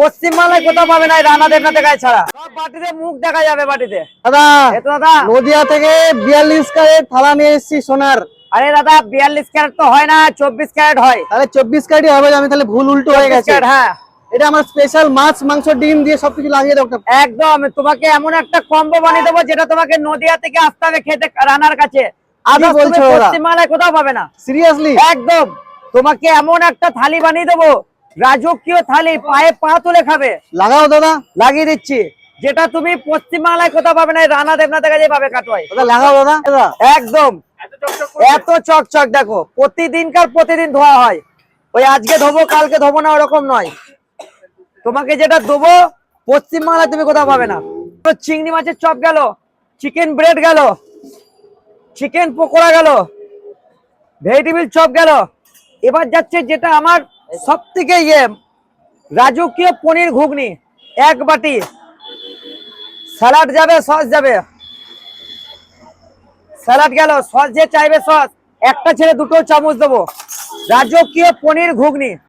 পশ্চিমবাংলায় কোথাও পাবে না রানা দেবনাথের গায়ে ছাড়া। সব বাটিতে মুখ দেখা যাবে বাটিতে। দাদা দাদা। নদিয়া থেকে বিয়াল্লিশ ক্যারেট থালা নিয়ে এসেছি সোনার। আরে দাদা বিয়াল্লিশ ক্যারেট তো হয় না চব্বিশ ক্যারেট হয়। তাহলে চব্বিশ ক্যারেটই হবে আমি তাহলে ভুল উল্টো হয়ে গেছে। হ্যাঁ। এটা আমার স্পেশাল মাছ মাংস ডিম দিয়ে সবকিছু লাগিয়ে দাও একটা একদম তোমাকে এমন একটা কম্বো বানিয়ে দেবো যেটা তোমাকে নদিয়া থেকে আসতে হবে খেতে রানার কাছে। তুমি বলছো পশ্চিমবাংলায় কোথাও পাবে না। সিরিয়াসলি একদম তোমাকে এমন একটা থালি বানিয়ে দেবো রাজকীয় থালি পায়ে পা তুলে খাবে। লাগাও দাদা। লাগিয়ে দিচ্ছি। যেটা তুমি পশ্চিমবাংলায় কোথাও পাবে না রানা দেবনাথের কাছে পাবে কাটোয় লাগাও দাদা। দাদা একদম এত চকচক দেখো প্রতিদিনকার প্রতিদিন ধোয়া হয়। ওই আজকে ধোবো কালকে ধোবো না ওরকম নয়। তোমাকে যেটা দেবো পশ্চিমবাংলায় তুমি কোথাও পাবে না। তো চিংড়ি মাছের চপ গেল চিকেন ব্রেড গেল চিকেন পকোড়া গেল ভেজিটেবিল চপ গেল। এবার যাচ্ছে যেটা আমার সব থেকে ইয়ে রাজকীয় পনির ঘুগনি, এক বাটি। স্যালাড যাবে, সস যাবে। স্যালাড গেল, সস যে চাইবে সস, একটা ছেড়ে দুটো চামচ দেবো। রাজকীয় পনির ঘুগনি।